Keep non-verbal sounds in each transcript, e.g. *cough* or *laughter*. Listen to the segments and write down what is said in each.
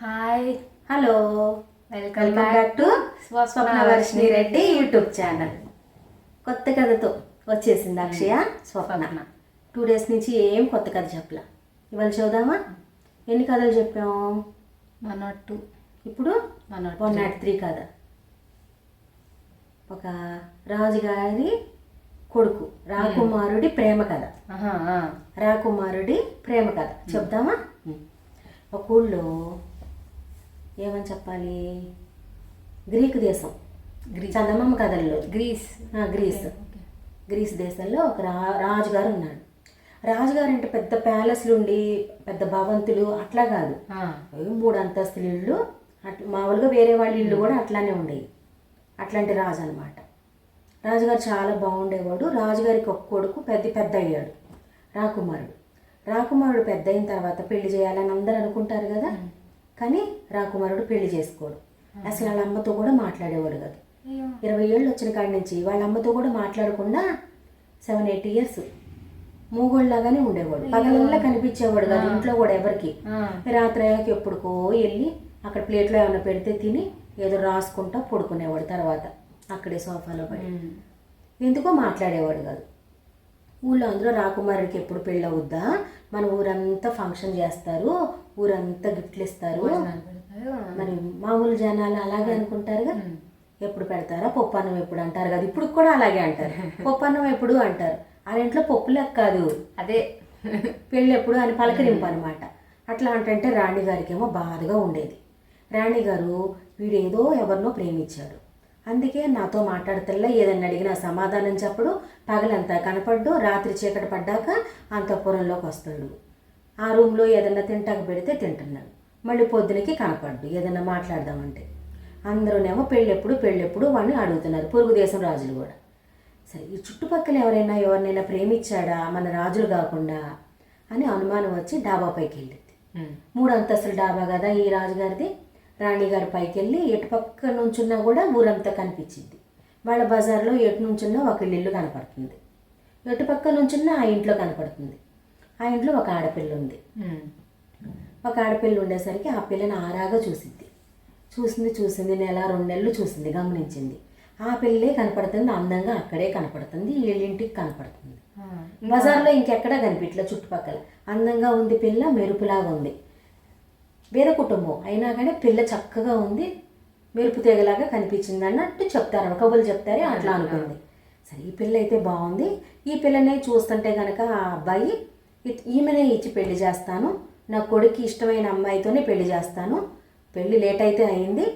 Hi hello welcome back to Swapnavarshini Reddy YouTube channel కొత్త కథతో వచ్చేసింది అక్షయ. స్వప్న స్వప్న. టూ డేస్ నుంచి ఏం కొత్త కథ చెప్పలా? ఇవాళ చూద్దామా? ఎన్ని కథలు చెప్పాం? వన్ నాట్ టూ ఇప్పుడు one nought one nought three కథ. ఒక రాజుగారి కొడుకు రాకుమారుడి ప్రేమ కథ. రాకుమారుడి ప్రేమ కథ. చెప్దామా? ఒక ఊళ్ళో ఏమని చెప్పాలి? గ్రీకు దేశం. గ్రీస్. చందమామ కథల్లో. గ్రీస్. గ్రీస్. గ్రీస్ దేశంలో ఒక రా రాజుగారు ఉన్నాడు. రాజుగారు అంటే పెద్ద ప్యాలెస్లు ఉండి పెద్ద భవంతులు అట్లా కాదు. మూడు అంతస్తుల ఇళ్ళు అట్లా మామూలుగా వేరే వాళ్ళ ఇల్లు కూడా అట్లానే ఉండేవి. అట్లాంటి రాజు అనమాట రాజుగారు చాలా బాగుండేవాడు. రాజుగారికి ఒక కొడుకు పెద్ద పెద్ద అయ్యాడు రాకుమారుడు. రాకుమారుడు పెద్ద అయిన తర్వాత పెళ్ళి చేయాలని అందరూ అనుకుంటారు కదా? కానీ రాకుమారుడు పెళ్ళి చేసుకోడు. అసలు వాళ్ళ అమ్మతో కూడా మాట్లాడేవాడు కాదు. ఇరవై ఏళ్ళు వచ్చిన కాడి నుంచి వాళ్ళ అమ్మతో కూడా మాట్లాడకుండా సెవెన్ ఎయిట్ ఇయర్స్ మూగోళ్ళలాగానే ఉండేవాడు. పగలల్లా కనిపించేవాడు కాదు ఇంట్లో కూడా ఎవరికి. రాత్రి అయ్యాక ఎప్పుడుకో వెళ్ళి అక్కడ ప్లేట్లో ఏమైనా పెడితే తిని ఏదో రాసుకుంటా పడుకునేవాడు తర్వాత. అక్కడే సోఫాలో పడి. ఎందుకో మాట్లాడేవాడు కాదు. ఊళ్ళో అందరూ రాకుమారుడికి ఎప్పుడు పెళ్ళి అవుద్దా? మన ఊరంతా ఫంక్షన్ చేస్తారు ఊరంతా గిఫ్ట్లు ఇస్తారు. మరి మామూలు జనాలు అలాగే అనుకుంటారుగా ఎప్పుడు పెడతారా? పప్పు అన్నం ఎప్పుడు అంటారు కదా? ఇప్పుడు కూడా అలాగే అంటారు. *laughs* పప్పు అన్నం ఎప్పుడు అంటారు? ఆ ఇంట్లో పప్పు లెక్క కాదు. అదే. పెళ్ళి ఎప్పుడు అని పలకరింపు అనమాట అట్లా అంటే రాణిగారికి ఏమో బాధగా ఉండేది. రాణిగారు వీడేదో ఎవరినో ప్రేమించాడు. అందుకే నాతో మాట్లాడతల్లా ఏదన్నా అడిగినా సమాధానం చెప్పడు పగలంతా కనపడ్డు రాత్రి చీకటి పడ్డాక అంతఃపురంలోకి వస్తాడు. ఆ రూమ్లో ఏదన్నా తింటాక పెడితే తింటున్నాడు. మళ్ళీ పొద్దునకి కనపడ్డు ఏదన్నా మాట్లాడదామంటే. అందరూనేమో పెళ్ళెప్పుడు పెళ్ళెప్పుడు వాడిని అడుగుతున్నారు పొరుగు దేశం రాజులు కూడా. సరే ఈ చుట్టుపక్కల ఎవరైనా ఎవరినైనా ప్రేమించాడా మన రాజులు కాకుండా అని అనుమానం వచ్చి డాబా పైకి వెళ్ళింది. మూడు అంతస్తుల డాబా కదా ఈ రాజుగారిది? రాణిగారి పైకి వెళ్ళి ఎటు పక్క నుంచున్నా కూడా ఊరంతా కనిపించింది. వాళ్ళ బజార్లో ఎటు నుంచున్నా ఒక ఇల్లు కనపడుతుంది. ఎటు పక్క నుంచున్నా ఆ ఇంట్లో కనపడుతుంది. ఆ ఇంట్లో ఒక ఆడపిల్ల ఉంది. ఒక ఆడపిల్ల ఉండేసరికి ఆ పిల్లని ఆరాగా చూసింది. చూసింది చూసింది నెల రెండు నెలలు చూసింది గమనించింది. ఆ పిల్లే కనపడుతుంది అందంగా అక్కడే కనపడుతుంది వీళ్ళింటికి కనపడుతుంది. బజార్లో ఇంకెక్కడా కనిపించలే చుట్టుపక్కల. అందంగా ఉంది పిల్ల మెరుపులాగా ఉంది. వేరే కుటుంబం. అయినా కానీ పిల్ల చక్కగా ఉంది మెరుపు తీగలాగా కనిపించింది అన్నట్టు చెప్తారు. కబుర్లు చెప్తారే అట్లా అనుకుంది. సరే ఈ పిల్ల అయితే బాగుంది. ఈ పిల్లనే చూస్తుంటే కనుక ఆ అబ్బాయి ఈమెనే ఇచ్చి పెళ్ళి చేస్తాను. నా కొడుకు ఇష్టమైన అమ్మాయితోనే పెళ్ళి చేస్తాను. పెళ్ళి లేట్ అయితే అయింది.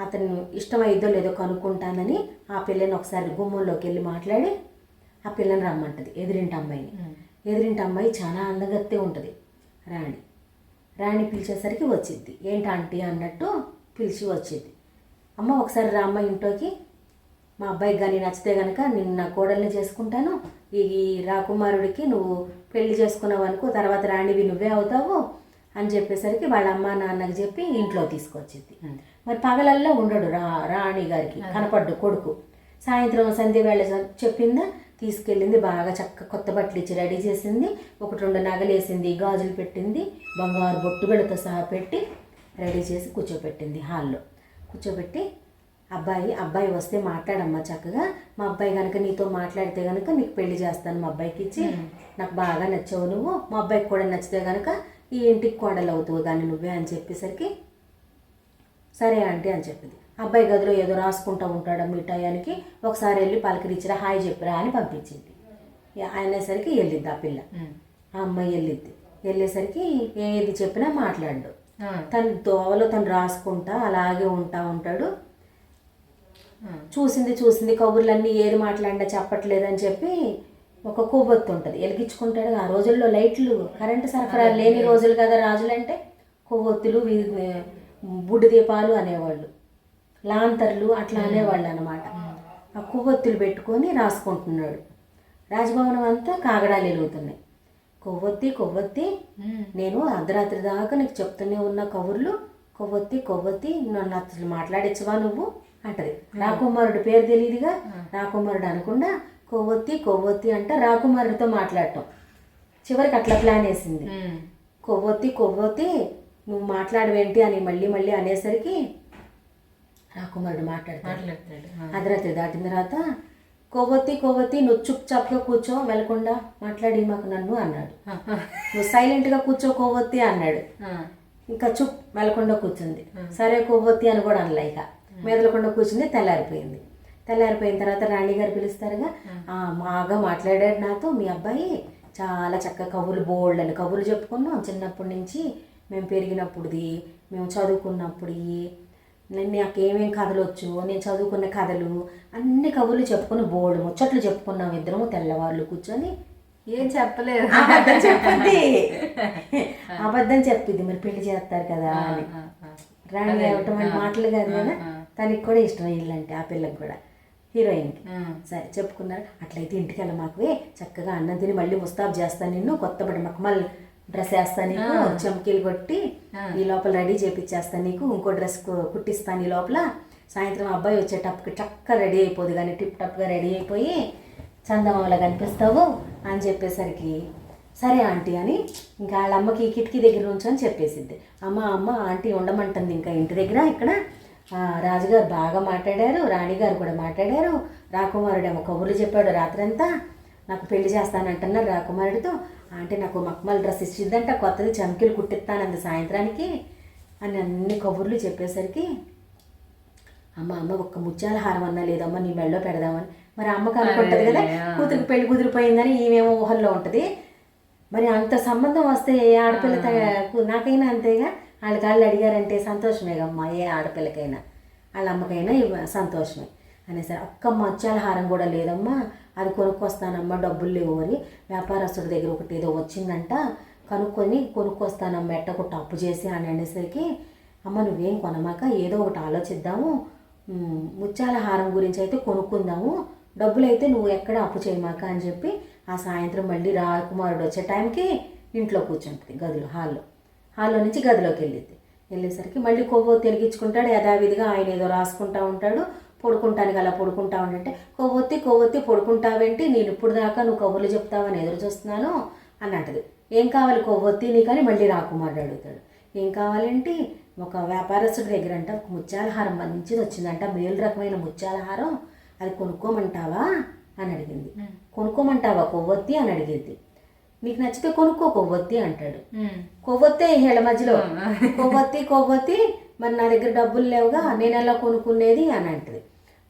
అతను ఇష్టమైద్దో లేదో కనుక్కుంటానని ఆ పిల్లని ఒకసారి గుమ్మంలోకి వెళ్ళి మాట్లాడి ఆ పిల్లని రమ్మంటది. ఎదిరింటి అమ్మాయిని. ఎదిరింటి అమ్మాయి చాలా అందగత్తే ఉంటుంది. రాణి. రాణి పిలిచేసరికి వచ్చింది ఏంటి ఆంటీ? అన్నట్టు పిలిచి వచ్చింది అమ్మ ఒకసారి రా అమ్మ ఇంట్లోకి. మా అబ్బాయికి కానీ నచ్చితే కనుక నేను నా కోడల్ని చేసుకుంటాను. ఈ ఈ రాకుమారుడికి నువ్వు పెళ్ళి చేసుకున్నావు అనుకో తర్వాత రాణివి నువ్వే అవుతావు అని చెప్పేసరికి వాళ్ళ అమ్మ నాన్నకి చెప్పి ఇంట్లో తీసుకొచ్చింది. మరి పగలల్లో ఉండడు రా రాణి గారికి. కనపడ్డు కొడుకు. సాయంత్రం సంధ్య వేళ చెప్పిందా తీసుకెళ్ళింది బాగా చక్క కొత్త బట్టలు ఇచ్చి రెడీ చేసింది. ఒకటి రెండు నగలు వేసింది గాజులు పెట్టింది బంగారు బొట్టుబిళ్ళతో సహా పెట్టి రెడీ చేసి కూర్చోపెట్టింది హాల్లో. కూర్చోబెట్టి అబ్బాయి అబ్బాయి వస్తే మాట్లాడమ్మా చక్కగా. మా అబ్బాయి కనుక నీతో మాట్లాడితే కనుక నీకు పెళ్ళి చేస్తాను మా అబ్బాయికి ఇచ్చి. నాకు బాగా నచ్చావు నువ్వు. మా అబ్బాయికి కూడా నచ్చితే కనుక ఈ ఇంటికి కోడలు అవుతావు కానీ నువ్వే అని చెప్పేసరికి సరే ఆంటీ అని చెప్పింది. అబ్బాయి గదిలో ఏదో రాసుకుంటూ ఉంటాడు మీ టయానికి ఒకసారి వెళ్ళి పలకరించిరా హాయ్ చెప్పిరా అని పంపించింది. అనేసరికి వెళ్ళిద్ది ఆ పిల్ల. ఆ అమ్మాయి వెళ్ళిద్ది. వెళ్ళేసరికి ఏది చెప్పినా మాట్లాడు తను దోవలో తను రాసుకుంటా అలాగే ఉంటా ఉంటాడు. చూసింది చూసింది కబుర్లన్నీ ఏది మాట్లాడినా చెప్పట్లేదని చెప్పి ఒక కొవ్వొత్తు ఉంటుంది. వెలిగించుకుంటాడు. ఆ రోజుల్లో లైట్లు కరెంటు సరఫరా లేని రోజులు కదా రాజులంటే. కొవ్వొత్తులు బుడ్డి దీపాలు అనేవాళ్ళు. లాంతర్లు అట్లా అనేవాళ్ళు అనమాట ఆ కొవ్వొత్తులు పెట్టుకొని రాసుకుంటున్నాడు. రాజభవనం అంతా కాగడాలు వెలుగుతున్నాయి కొవ్వొత్తి కొవ్వొత్తి నేను అర్ధరాత్రి దాకా నీకు చెప్తూనే ఉన్న కబుర్లు కొవ్వొత్తి కొవ్వొత్తి నన్ను అసలు మాట్లాడించవా నువ్వు? అంటది. రాకుమారుడు పేరు తెలియదుగా రాకుమారుడు అనకుండా కొవ్వొత్తి కొవ్వొత్తి అంట రాకుమారుడితో మాట్లాడటం. చివరికి అట్లా ప్లాన్ వేసింది. కొవ్వొత్తి కొవ్వొత్తి నువ్వు మాట్లాడవేంటి అని మళ్ళీ మళ్ళీ అనేసరికి రాకుమారుడు మాట్లాడతాడు. అర్ధరాత్రి దాటిన తర్వాత కొవ్వొత్తి కొవ్వొత్తి నువ్వు చుప్ చాప్గా కూర్చో వెళ్ళకుండా మాట్లాడి మాకు నన్ను అన్నాడు. నువ్వు సైలెంట్గా కూర్చో కొవ్వొత్తి అన్నాడు. ఇంకా చుప్ మెలకుండా కూర్చుంది. సరే కొవ్వొత్తి అని కూడా అనలే ఇక. మెదలకుండా కూర్చుంది తెల్లారిపోయింది. తెల్లారిపోయిన తర్వాత రాణి గారు పిలుస్తారుగా "ఆ, బాగా మాట్లాడాడు నాతో మీ అబ్బాయి చాలా చక్కగా కబుర్లు బోల్డ్ అని కబుర్లు చెప్పుకున్నాం. చిన్నప్పటి నుంచి మేము పెరిగినప్పుడుది మేము చదువుకున్నప్పుడు నేను నాకు ఏమేం కథలు వచ్చు? నేను చదువుకున్న కథలు అన్ని కబుర్లు చెప్పుకుని బోల్డ్ ముచ్చట్లు చెప్పుకున్నాం ఇద్దరము తెల్లవాళ్ళు కూర్చొని. ఏం చెప్పలేదు. అబద్ధం చెప్పింది *laughs* అబద్ధం చెప్పింది. మరి పెళ్ళి చేస్తారు కదా అని. రాణి అటువంటి మాటలు కాదు కదా? తనకి కూడా ఇష్టం ఇల్లంటే ఆ పిల్లకి కూడా. హీరోయిన్కి. సరే చెప్పుకున్నారు. అట్లయితే ఇంటికి వెళ్ళ మాకువే చక్కగా అన్నం తిని మళ్ళీ ముస్తాబ్ చేస్తాను నిన్ను. కొత్త బడి మక్కమల్ డ్రెస్ వేస్తాను నీకు చమ్కీలు కొట్టి ఈ లోపల రెడీ చేపించేస్తాను నీకు ఇంకో డ్రెస్ కుట్టిస్తాను ఈ లోపల. సాయంత్రం అబ్బాయి వచ్చేటప్పటికి చక్కగా రెడీ అయిపోదు కానీ టిప్ టప్గా రెడీ అయిపోయి చందమామలా కనిపిస్తావు అని చెప్పేసరికి సరే ఆంటీ అని ఇంకా వాళ్ళ అమ్మకి కిటికీ దగ్గర నుంచొని చెప్పేసింది అమ్మ అమ్మ ఆంటీ ఉండమంటుంది ఇంకా ఇంటి దగ్గర. ఇక్కడ రాజుగారు బాగా మాట్లాడారు రాణిగారు కూడా మాట్లాడారు. రాకుమారుడేమో కబుర్లు చెప్పాడు రాత్రంతా. నాకు పెళ్ళి చేస్తానంటున్నారు రాకుమారుడితో. అంటే నాకు మక్మల్ డ్రెస్ ఇచ్చిద్దంట కొత్తది చమ్కీలు కుట్టిస్తానంది సాయంత్రానికి అని అన్ని కబుర్లు చెప్పేసరికి అమ్మ అమ్మ ఒక్క ముత్యాల హారం అన్నా లేదమ్మా నీ మెళ్ళో పెడదామని. మరి అమ్మకు అనుకుంటది కదా కూతురికి పెళ్ళి కుదిరిపోయిందని ఈమెమో ఊహల్లో ఉంటుంది. మరి అంత సంబంధం వస్తే ఏ ఆడపిల్ల నాకైనా అంతేగా? వాళ్ళ కాళ్ళు అడిగారంటే సంతోషమే అమ్మా ఏ ఆడపిల్లకైనా. వాళ్ళ అమ్మకైనా సంతోషమే. అనేసరి ఒక్క మచ్చాల హారం కూడా లేదమ్మా అది కొనుక్కొస్తానమ్మా డబ్బులు లేవు అని వ్యాపారస్తుడి దగ్గర ఒకటి ఏదో వచ్చిందంట. కనుక్కొని కొనుక్కొస్తానమ్మా ఎట్టకొట్ట అప్పు చేసి అని అనేసరికి అమ్మ నువ్వేం కొనమాక ఏదో ఒకటి ఆలోచిద్దాము. ముత్యాల హారం గురించి అయితే కొనుక్కుందాము. డబ్బులు అయితే నువ్వు ఎక్కడ అప్పు చేయమాక అని చెప్పి ఆ సాయంత్రం మళ్ళీ రాకుమారుడు వచ్చే టైంకి ఇంట్లో కూర్చుంటుంది గదిలో హాల్లో. హాల్లో నుంచి గదిలోకి వెళ్ళిద్ది. వెళ్ళేసరికి మళ్ళీ కొవ్వు తిరిగించుకుంటాడు యథావిధిగా ఆయన ఏదో రాసుకుంటా ఉంటాడు. పడుకుంటానికి అలా పడుకుంటా ఉంటే కొవ్వొత్తి కొవ్వొత్తి పడుకుంటావేంటి? నేను ఇప్పుడు దాకా నువ్వు కబుర్లు చెప్తావని ఎదురు చూస్తున్నాను అని అంటది. ఏం కావాలి కొవ్వొత్తి నీకని మళ్ళీ రాకుమారుడు అడుగుతాడు. ఏం కావాలంటే? ఒక వ్యాపారస్తుడి దగ్గర అంట ఒక ముత్యాల హారం మంచిది వచ్చిందంట మేలు రకమైన ముత్యాల హారం అది కొనుక్కోమంటావా అని అడిగింది. కొనుక్కోమంటావా కొవ్వొత్తి అని అడిగింది. నీకు నచ్చితే కొనుక్కో కొవ్వొత్తి అంటాడు. కొవ్వొత్తే హేళ మధ్యలో. కొవ్వొత్తి కొవ్వొత్తి మరి నా దగ్గర డబ్బులు లేవుగా నేను ఎలా కొనుక్కునేది అని అంటది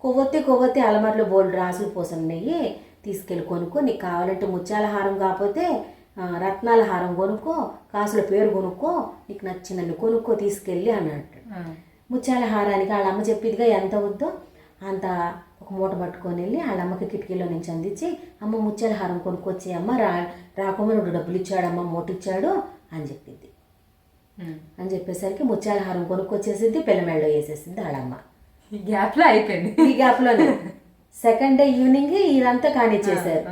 కొవ్వొత్తి కొవ్వొత్తి అలమరలో బోల్డ్ రాసులు పోసన్నాయి తీసుకెళ్ళి కొనుక్కో నీకు కావాలంటే ముత్యాల హారం కాకపోతే రత్నాల హారం కొనుక్కో కాసుల పేరు కొనుక్కో నీకు నచ్చినన్ని కొనుక్కో తీసుకెళ్ళి అని అంటాడు. ముత్యాల హారానికి వాళ్ళ అమ్మ చెప్పిదిగా ఎంత వద్దో అంత ఒక మూట పట్టుకొని వెళ్ళి వాళ్ళ అమ్మకి కిటికీలో నుంచి అందించి అమ్మ ముత్యాల హారం కొనుక్కొచ్చి అమ్మ రా రాకుమనుడు డబ్బులు ఇచ్చాడమ్మ మూట ఇచ్చాడు అని చెప్పింది. అని చెప్పేసరికి ముత్యాల హారం కొనుక్కొచ్చేసింది పిల్లమెళ్ళలో వేసేసింది వాళ్ళమ్మ ఈ గ్యాప్లో అయిపోయింది. ఈ గ్యాప్లోనే. సెకండ్ డే ఈవినింగ్ ఇదంతా కానిచ్చేసారు.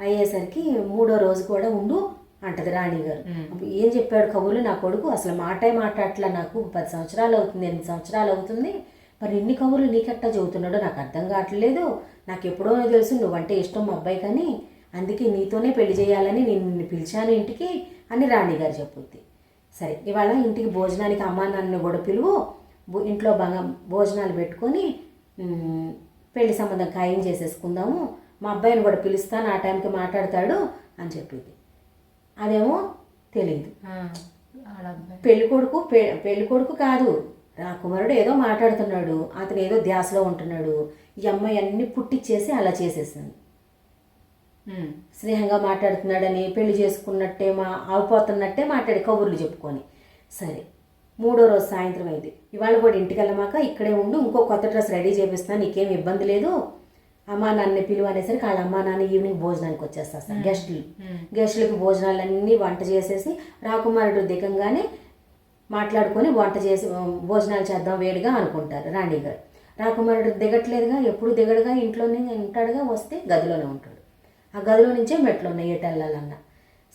అయ్యేసరికి మూడో రోజు కూడా ఉండు అంటది రాణి గారు. ఏం చెప్పాడు కబుర్లు? నా కొడుకు అసలు మాటే మాట్లాడట్లా నాకు. పది సంవత్సరాలు అవుతుంది ఎనిమిది సంవత్సరాలు అవుతుంది. మరి ఇన్ని కబుర్లు నీకెట్టా చదువుతున్నాడో నాకు అర్థం కావట్లేదు. నాకు ఎప్పుడో తెలుసు నువ్వంటే ఇష్టం మా అబ్బాయి కానీ అందుకే నీతోనే పెళ్ళి చేయాలని నేను నిన్ను పిలిచాను ఇంటికి అని రాణి గారు చెప్పుద్ది. సరే ఇవాళ ఇంటికి భోజనానికి అమ్మా నాన్న కూడా పిలువు. ఇంట్లో బాగా భోజనాలు పెట్టుకొని పెళ్ళి సంబంధం ఖాయం చేసేసుకుందాము. మా అబ్బాయిని కూడా పిలుస్తాను ఆ టైంకి మాట్లాడతాడు అని చెప్పింది. అదేమో తెలియదు పెళ్ళి కొడుకు పెళ్ళి కొడుకు కాదు. రాకుమారుడు ఏదో మాట్లాడుతున్నాడు. అతను ఏదో ధ్యాసలో ఉంటున్నాడు. ఈ అమ్మాయి అన్ని పుట్టిచ్చేసి అలా చేసేసింది. స్నేహంగా మాట్లాడుతున్నాడని పెళ్ళి చేసుకున్నట్టే మా ఆగిపోతున్నట్టే మాట్లాడి కబుర్లు చెప్పుకొని. సరే మూడో రోజు సాయంత్రం అయింది. ఇవాళ కూడా ఇంటికి వెళ్ళమాక ఇక్కడే ఉండు ఇంకో కొత్త డ్రెస్ రెడీ చేపిస్తాను నీకేం ఇబ్బంది లేదు. అమ్మా నాన్న పిలువ అనేసరికి వాళ్ళ అమ్మా నాన్న ఈవినింగ్ భోజనానికి వచ్చేస్తారు సార్ గెస్టులు. గెస్టులకి భోజనాలన్నీ వంట చేసేసి రాకుమారుడు దిగంగానే మాట్లాడుకొని వంట చేసి భోజనాలు చేద్దాం వేడిగా అనుకుంటారు రాణి గారు రాకుమారుడు దిగట్లేదుగా ఎప్పుడు దిగడుగా ఇంట్లోనే ఉంటాడుగా వస్తే గదిలోనే ఉంటాడు. ఆ గదిలో నుంచే మెట్లు ఉన్నాయి ఎటు వెళ్ళాలన్నా.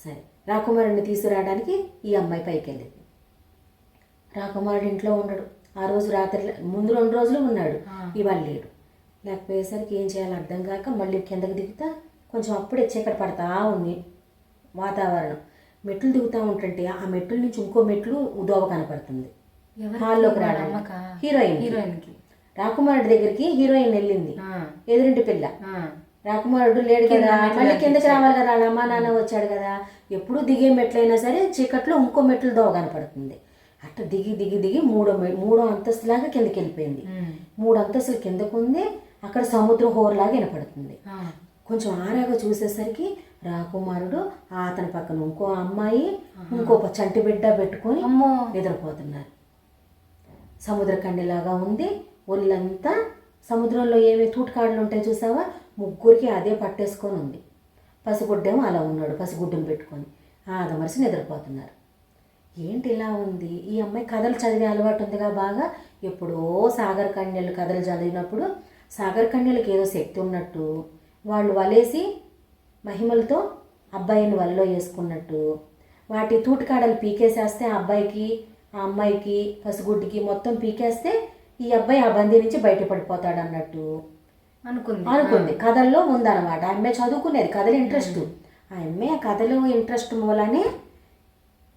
సరే రాకుమారుడిని తీసుకురావడానికి ఈ అమ్మాయి పైకి వెళ్ళింది రాకుమారుడు ఇంట్లో ఉండడు. ఆ రోజు రాత్రి ముందు రెండు రోజులు ఉన్నాడు. ఇవాళ లేడు. లేకపోయేసరికి ఏం చేయాలో అర్థం కాక మళ్ళీ కిందకి దిగుతా కొంచెం అప్పుడే చీకటి పడతా ఉంది వాతావరణం. మెట్లు దిగుతూ ఉంటుంటే ఆ మెట్ల నుంచి ఇంకో మెట్లు దోవ కనపడుతుంది? హాల్లోకి అమ్మకా? హీరోయిన్ హీరోయిన్కి. రాకుమారుడి దగ్గరికి హీరోయిన్ వెళ్ళింది. ఎదురింటి పిల్ల. రాకుమారుడు లేడు కింద మళ్ళీ కిందకి. రావాలి కదా వాళ్ళ అమ్మ నాన్న వచ్చాడు కదా ఎప్పుడు దిగే మెట్లయినా సరే చీకట్లో ఇంకో మెట్లు దోవ కనపడుతుంది. అట్ట దిగి దిగి దిగి మూడో మూడో అంతస్తులాగా కిందకి వెళ్ళిపోయింది. మూడు అంతస్తులు కిందకు ఉంది అక్కడ సముద్రం హోర్లాగా వినపడుతుంది. కొంచెం ఆరాగా చూసేసరికి రాకుమారుడు అతని పక్కన ఇంకో అమ్మాయి ఇంకో చంటి బిడ్డ పెట్టుకొని అమ్మో. నిద్రపోతున్నారు. సముద్ర కండిలాగా ఉంది ఒళ్ళంతా సముద్రంలో ఏమి తూటుకాడలు ఉంటాయి చూసావా? ముగ్గురికి అదే పట్టేసుకొని ఉంది. పసిగుడ్డేమో అలా ఉన్నాడు పసిగుడ్డను పెట్టుకొని. ఆదమరిసి నిద్రపోతున్నారు. ఏంటి ఇలా ఉంది? ఈ అమ్మాయి కథలు చదివే అలవాటు ఉందిగా బాగా? ఎప్పుడో సాగర్ కన్యలు కథలు చదివినప్పుడు సాగర్ కన్యలకు ఏదో శక్తి ఉన్నట్టు వాళ్ళు వలేసి మహిమలతో అబ్బాయిని వలలో వేసుకున్నట్టు వాటి తూటికాడలు పీకేసేస్తే ఆ అబ్బాయికి ఆ అమ్మాయికి పసిగుడ్డికి మొత్తం పీకేస్తే ఈ అబ్బాయి ఆ బందీ నుంచి బయటపడిపోతాడు అన్నట్టు అనుకుంది. అనుకుంది. కథల్లో ఉందన్నమాట. ఆ అమ్మాయి చదువుకునేది. కథలు ఇంట్రెస్ట్. ఆ అమ్మాయి ఆ కథలు ఇంట్రెస్ట్ మూలనే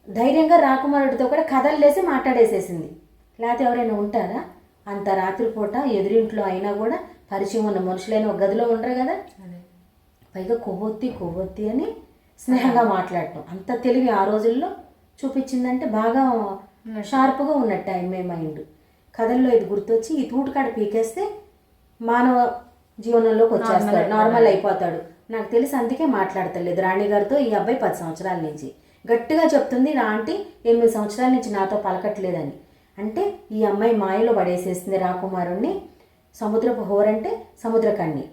ధైర్యంగా రాకుమారుడితో కూడా కథలు లేసి మాట్లాడేసేసింది. లేకపోతే ఎవరైనా ఉంటారా? అంత రాత్రిపూట ఎదురింట్లో అయినా కూడా పరిచయం ఉన్న మనుషులైన ఒక గదిలో ఉండరు కదా. పైగా కొవ్వొత్తి కొవ్వొత్తి అని స్నేహంగా మాట్లాడటం. అంత తెలివి ఆ రోజుల్లో చూపించిందంటే బాగా షార్ప్గా ఉన్నట్టు ఆ అమ్మాయి మైండ్. కథల్లో ఇది గుర్తొచ్చి ఈ తూటుకాడ పీకేస్తే మానవ జీవనంలోకి వచ్చేస్తాడు. నార్మల్ అయిపోతాడు. నాకు తెలిసి అందుకే మాట్లాడతలేదు. రాణి గారితో ఈ అబ్బాయి పది సంవత్సరాల నుంచి. గట్టిగా చెప్తుంది నా ఆంటీ ఎనిమిది సంవత్సరాల నుంచి నాతో పలకట్లేదని. అంటే ఈ అమ్మాయి మాయలో పడేసేసింది రాకుమారుణ్ణి సముద్రపు హోరంటే సముద్ర కన్ని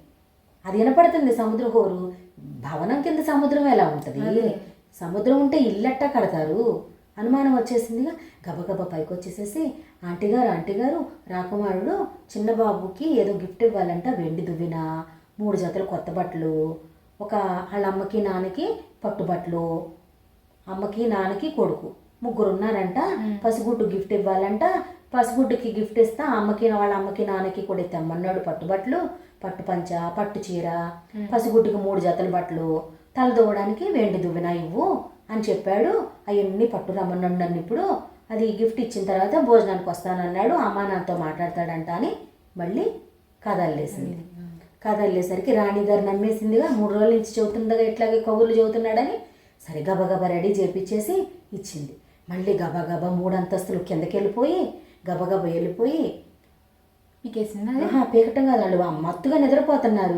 అది వినపడుతుంది సముద్ర హోరు. భవనం కింద సముద్రం ఎలా ఉంటుంది? సముద్రం ఉంటే ఇల్లట్టా కడతారు? అనుమానం వచ్చేసిందిగా గబగబా పైకి వచ్చేసేసి ఆంటీ గారు ఆంటీ గారు రాకుమారుడు చిన్న బాబుకి ఏదో గిఫ్ట్ ఇవ్వాలంట వెండి దువ్విన మూడు జతలు కొత్త బట్టలు ఒక వాళ్ళ అమ్మకి నాన్నకి పట్టుబట్టలు అమ్మకి నాన్నకి కొడుకు ముగ్గురు ఉన్నారంట పసిగుడ్డు గిఫ్ట్ ఇవ్వాలంట. పసిగుడ్డుకి గిఫ్ట్ ఇస్తా అమ్మకి వాళ్ళ అమ్మకి నాన్నకి కూడా తెమ్మన్నాడు పట్టుబట్టలు పట్టు పంచ పట్టు చీర. పసిగుడ్డుకి మూడు జతల బట్టలు తల దువ్వడానికి వెండి దువ్వెన ఇవ్వు. అని చెప్పాడు. అవన్నీ పట్టు రమ్మన్నాడు నన్ను ఇప్పుడు. అది గిఫ్ట్ ఇచ్చిన తర్వాత భోజనానికి వస్తానన్నాడు. అమ్మ నాన్నతో మాట్లాడతాడంట అని మళ్ళీ కథల్లేసింది కథ వెళ్ళేసరికి రాణి గారు నమ్మేసిందిగా మూడు రోజుల నుంచి చెబుతుండగా ఇట్లాగే కబుర్లు చెబుతున్నాడని సరే గబగబా రెడీ చేపించేసి ఇచ్చింది. మళ్ళీ గబగబా మూడు అంతస్తులు కిందకి వెళ్ళిపోయి గబగబా వెళ్ళిపోయి పీకటం కాదు వాళ్ళు మత్తుగా నిద్రపోతున్నారు.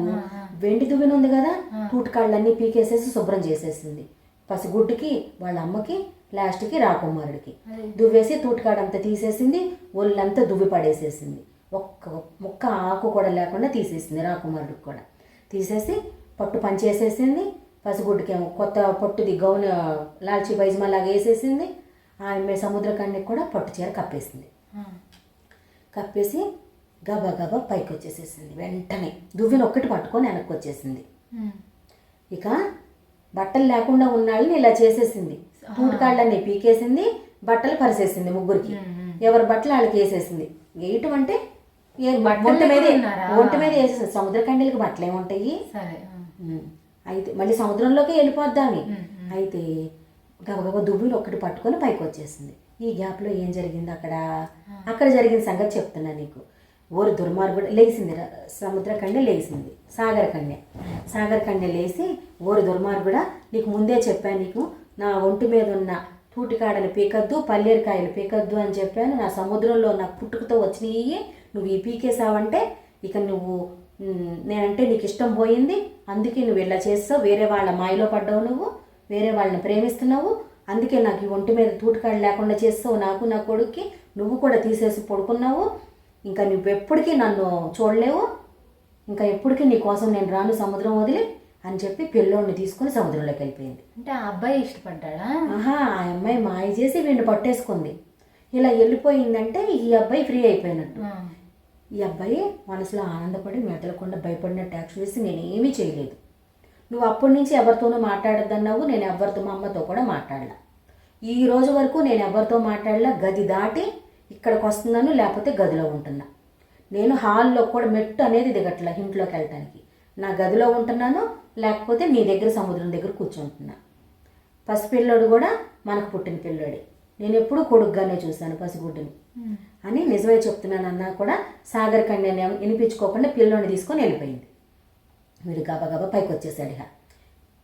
వెండి దువ్వెన ఉంది కదా తూటుకాళ్ళన్నీ పీకేసేసి శుభ్రం చేసేసింది. పసిగుడ్డుకి వాళ్ళ అమ్మకి లాస్ట్కి రాకుమారుడికి. దువ్వేసి తూటుకాడంతా తీసేసింది ఒళ్ళంతా దువ్వి పడేసేసింది ఒక్క ముక్క ఆకు కూడా లేకుండా తీసేసింది రాకుమారుడికి కూడా తీసేసి పట్టు పంచేసేసింది పసిగుడ్డుకేమో కొత్త పట్టుది గౌన్ లాల్చి పైజమా లాగా వేసేసింది ఆమె సముద్ర కన్యకి కూడా పట్టు చీర కప్పేసింది. కప్పేసి గబా గబా పైకి వచ్చేసేసింది వెంటనే దువ్విని ఒక్కటి పట్టుకొని వెనక్కి వచ్చేసింది. ఇక బట్టలు లేకుండా ఉన్నాళ్ళని ఇలా చేసేసింది. తూటుకాళ్ళని పీకేసింది బట్టలు పరిసేసింది ముగ్గురికి. ఎవరి బట్టలు వాళ్ళకి వేసేసింది. వేయటం అంటే ఒంటి మీద? ఒంటి మీద వేసేసింది. సముద్ర కండీలకి బట్టలు ఏముంటాయి. అయితే మళ్ళీ సముద్రంలోకి వెళ్ళిపోద్దామి. అయితే గబగబా దువ్విని ఒక్కటి పట్టుకొని పైకి వచ్చేసింది. ఈ గ్యాప్లో ఏం జరిగింది అక్కడ? అక్కడ జరిగిన సంగతి చెప్తున్నా నీకు. ఓరి దుర్మార్గుడు లేచింది సముద్ర కన్య లేచింది. సాగర కన్య. కన్య లేచి ఓరి దుర్మార్గుడా నీకు ముందే చెప్పాను నీకు నా ఒంటి మీద ఉన్న తూటికాడలు పీకద్దు పల్లేరికాయలు పీకద్దు అని చెప్పాను. నా సముద్రంలో నా పుట్టుకతో వచ్చినవి నువ్వు ఈ పీకేసావంటే ఇక నువ్వు నేనంటే నీకు ఇష్టం పోయింది. అందుకే నువ్వు ఇలా చేస్తావు. వేరే వాళ్ళ మాయలో పడ్డావు నువ్వు వేరే వాళ్ళని ప్రేమిస్తున్నావు. అందుకే నాకు ఈ ఒంటి మీద తూటికాడు లేకుండా చేస్తావు. నాకు నా కొడుక్కి నువ్వు కూడా తీసేసి పడుకున్నావు. ఇంకా నువ్వు ఎప్పటికీ నన్ను చూడలేవు. ఇంకా ఎప్పటికీ నీ కోసం నేను రాను సముద్రం వదిలి అని చెప్పి పిల్లోడిని తీసుకొని సముద్రంలోకి వెళ్ళిపోయింది. అంటే ఆ అబ్బాయి ఇష్టపడ్డాడా? ఆహా ఆ అమ్మాయి మాయ చేసి వీడిని పట్టేసుకుంది. ఇలా వెళ్ళిపోయిందంటే ఈ అబ్బాయి ఫ్రీ అయిపోయినట్టు. ఈ అబ్బాయి మనసులో ఆనందపడి మెదలకుండా భయపడినట్టు యాక్షన్ వేసి నేనేమీ చేయలేదు. నువ్వు అప్పటి నుంచి ఎవరితోనూ మాట్లాడద్దన్నావు నేను ఎవరితో మా అమ్మతో కూడా మాట్లాడలా. ఈ రోజు వరకు నేను ఎవరితో మాట్లాడలా గది దాటి ఇక్కడికి వస్తున్నాను లేకపోతే గదిలో ఉంటున్నా. నేను హాల్లో కూడా మెట్టు అనేది దిగట్లా ఇంట్లోకి వెళ్ళటానికి. నా గదిలో ఉంటున్నాను లేకపోతే నీ దగ్గర సముద్రం దగ్గర కూర్చుంటున్నా. పసిపిల్లోడు కూడా మనకు పుట్టిన పిల్లోడే. నేను ఎప్పుడూ కొడుకుగానే చూశాను పసిగుడ్డుని. అని నిజమే చెప్తున్నాను అన్నా కూడా సాగర్ కన్యని వినిపించుకోకుండా పిల్లోని తీసుకొని వెళ్ళిపోయింది. వీడు గబగబా పైకి వచ్చేసాడు ఇక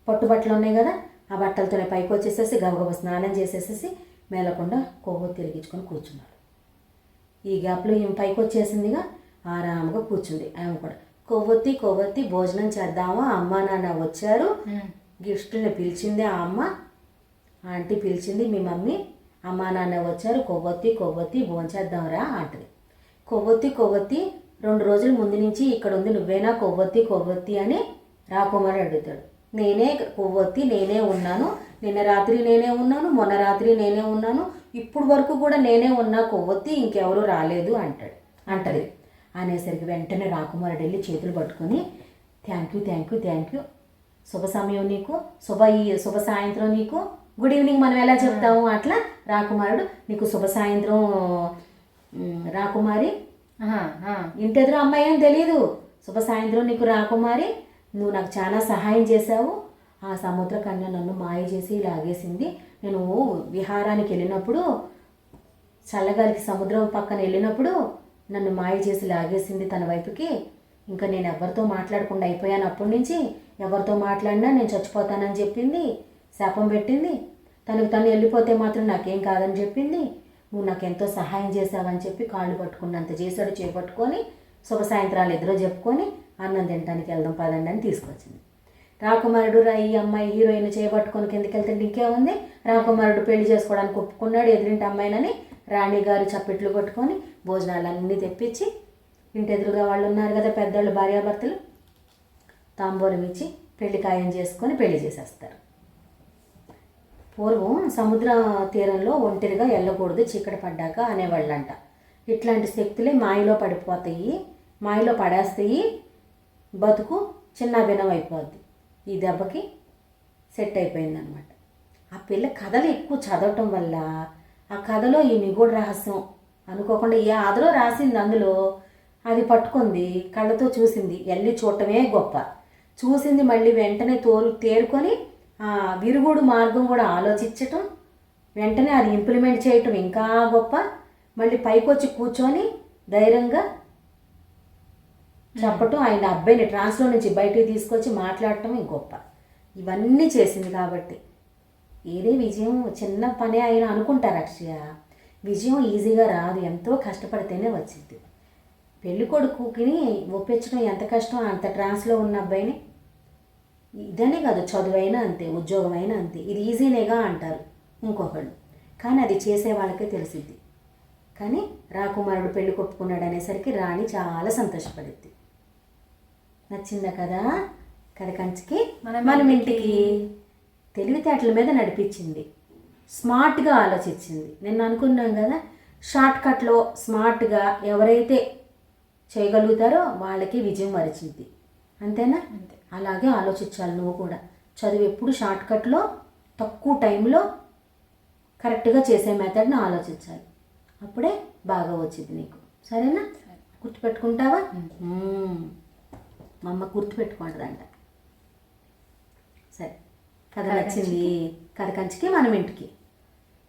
పట్టు బట్టలు ఉన్నాయి కదా ఆ బట్టలతోనే పైకి వచ్చేసేసి గబగబా స్నానం చేసేసేసి మేలకుండా కొవ్వు తిరిగించుకొని కూర్చున్నాడు. ఈ గ్యాప్లో ఈమె పైకి వచ్చేసిందిగా? ఆరాముగా కూర్చుంది ఆమె కూడా. కొవ్వొత్తి కొవ్వొత్తి భోజనం చేద్దామా? అమ్మ నాన్న వచ్చారు. గిఫ్ట్ని పిలిచింది ఆ అమ్మ. ఆంటీ పిలిచింది మీ మమ్మీ. అమ్మా నాన్న వచ్చారు. కొవ్వొత్తి కొవ్వొత్తి భోంచేద్దాంరా అంటది. కొవ్వొత్తి కొవ్వొత్తి రెండు రోజుల ముందు నుంచి ఇక్కడ ఉంది నువ్వేనా? కొవ్వొత్తి కొవ్వొత్తి అని రాకుమార్ అడుగుతాడు. నేనే కొవ్వొత్తి నేనే ఉన్నాను. నిన్న రాత్రి నేనే ఉన్నాను మొన్న రాత్రి నేనే ఉన్నాను. ఇప్పుడు వరకు కూడా నేనే ఉన్నా కొవ్వొత్తి ఇంకెవరూ రాలేదు అంటాడు. అంటది. అనేసరికి వెంటనే రాకుమారుడు వెళ్ళి చేతులు పట్టుకొని thank you thank you thank you. శుభ సమయం నీకు. శుభ ఈ శుభ సాయంత్రం నీకు. గుడ్ ఈవినింగ్ మనం ఎలా చెప్తాము? అట్లా రాకుమారుడు నీకు శుభ సాయంత్రం రాకుమారి. ఆహా, ఎదురు ఇంటెదురు అమ్మాయి అని తెలియదు శుభ సాయంత్రం నీకు రాకుమారి. నువ్వు నాకు చాలా సహాయం చేశావు. ఆ సముద్ర కన్య నన్ను మాయ చేసి లాగేసింది. నేను విహారానికి వెళ్ళినప్పుడు చల్లగాలికి సముద్రం పక్కన వెళ్ళినప్పుడు నన్ను మాయ చేసి లాగేసింది తన వైపుకి. ఇంకా నేను ఎవరితో మాట్లాడకుండా అయిపోయాను అప్పటి నుంచి. ఎవరితో మాట్లాడినా నేను చచ్చిపోతానని చెప్పింది శాపం పెట్టింది. తనకు తను వెళ్ళిపోతే మాత్రం నాకేం కాదని చెప్పింది. నువ్వు నాకు ఎంతో సహాయం చేశావని చెప్పి కాళ్ళు పట్టుకున్నంత చేశాడు చేపట్టుకొని శుభ సాయంత్రాలు ఎదురో చెప్పుకొని అన్నం తినడానికి వెళ్దాం పదండి అని తీసుకొచ్చింది. రాకుమారుడు ఈ అమ్మాయి హీరోయిన్ చేయబట్టుకొని కిందకి వెళ్తే ఇంకేముంది రాకుమారుడు పెళ్ళి చేసుకోవడానికి ఒప్పుకున్నాడు ఎదురింటి అమ్మాయినని రాణి గారు చప్పెట్లు కొట్టుకొని భోజనాలన్నీ తెప్పించి ఇంటి ఎదురుగా వాళ్ళు ఉన్నారు కదా పెద్దోళ్ళు భార్యాభర్తలు. తాంబూలం ఇచ్చి పెళ్ళి ఖాయం చేసుకొని పెళ్ళి చేసేస్తారు. పూర్వం సముద్ర తీరంలో ఒంటరిగా వెళ్ళకూడదు చీకటి పడ్డాక అనేవాళ్ళంట. ఇట్లాంటి శక్తులే మాయలో పడిపోతాయి మాయలో పడేస్తాయి బతుకు చిన్న భిన్నం అయిపోద్ది. ఈ దెబ్బకి సెట్ అయిపోయిందనమాట ఆ పిల్ల కథలు ఎక్కువ చదవటం వల్ల ఆ కథలో ఈ నిగూఢ రహస్యం అనుకోకుండా ఏ అదలో రాసింది అందులో అది పట్టుకుంది కళ్ళతో చూసింది వెళ్ళి చూడటమే గొప్ప. చూసింది మళ్ళీ వెంటనే తోలు తేరుకొని ఆ విరుగుడు మార్గం కూడా ఆలోచించటం వెంటనే అది ఇంప్లిమెంట్ చేయటం ఇంకా గొప్ప. మళ్ళీ పైకొచ్చి కూర్చొని ధైర్యంగా చెప్పటం ఆయన అబ్బాయిని ట్రాన్స్లో నుంచి బయటికి తీసుకొచ్చి మాట్లాడటం గొప్ప. ఇవన్నీ చేసింది కాబట్టి. ఏదే విజయం చిన్న పని అయినా అనుకుంటారు అక్షయ. విజయం ఈజీగా రాదు ఎంతో కష్టపడితేనే వచ్చింది. పెళ్ళి కొడుకుకి ఒప్పించడం ఎంత కష్టం అంత ట్రాన్స్లో ఉన్న అబ్బాయిని? ఇదనే కాదు చదువైనా అంతే ఉద్యోగమైనా అంతే. ఇది ఈజీనేగా అంటారు ఇంకొకళ్ళు. కానీ అది చేసే వాళ్ళకే తెలిసిద్ది. కానీ రాకుమారుడు పెళ్ళి కొట్టుకున్నాడు అనేసరికి రాణి చాలా సంతోషపడింది. నచ్చిందా కదా? కథ కంచికి? మనం మనం ఇంటికి. తెలివితేటల మీద నడిపించింది. స్మార్ట్గా ఆలోచించింది. నేను అనుకున్నాం కదా షార్ట్ కట్లో స్మార్ట్గా ఎవరైతే చేయగలుగుతారో వాళ్ళకి విజయం వరిచింది. అంతేనా? అంతే. అలాగే ఆలోచించాలి నువ్వు కూడా. చదువు ఎప్పుడు షార్ట్ కట్లో తక్కువ టైంలో కరెక్ట్గా చేసే మెథడ్ని ఆలోచించాలి. అప్పుడే బాగా వచ్చింది నీకు. సరేనా? గుర్తుపెట్టుకుంటావా. మా అమ్మ గుర్తుపెట్టుకుంటుందంట. సరే కథ నచ్చింది. కథ కంచికి మనం ఇంటికి.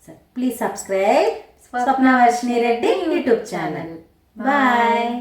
సరే please subscribe Swapna Varshini Reddy YouTube channel. Bye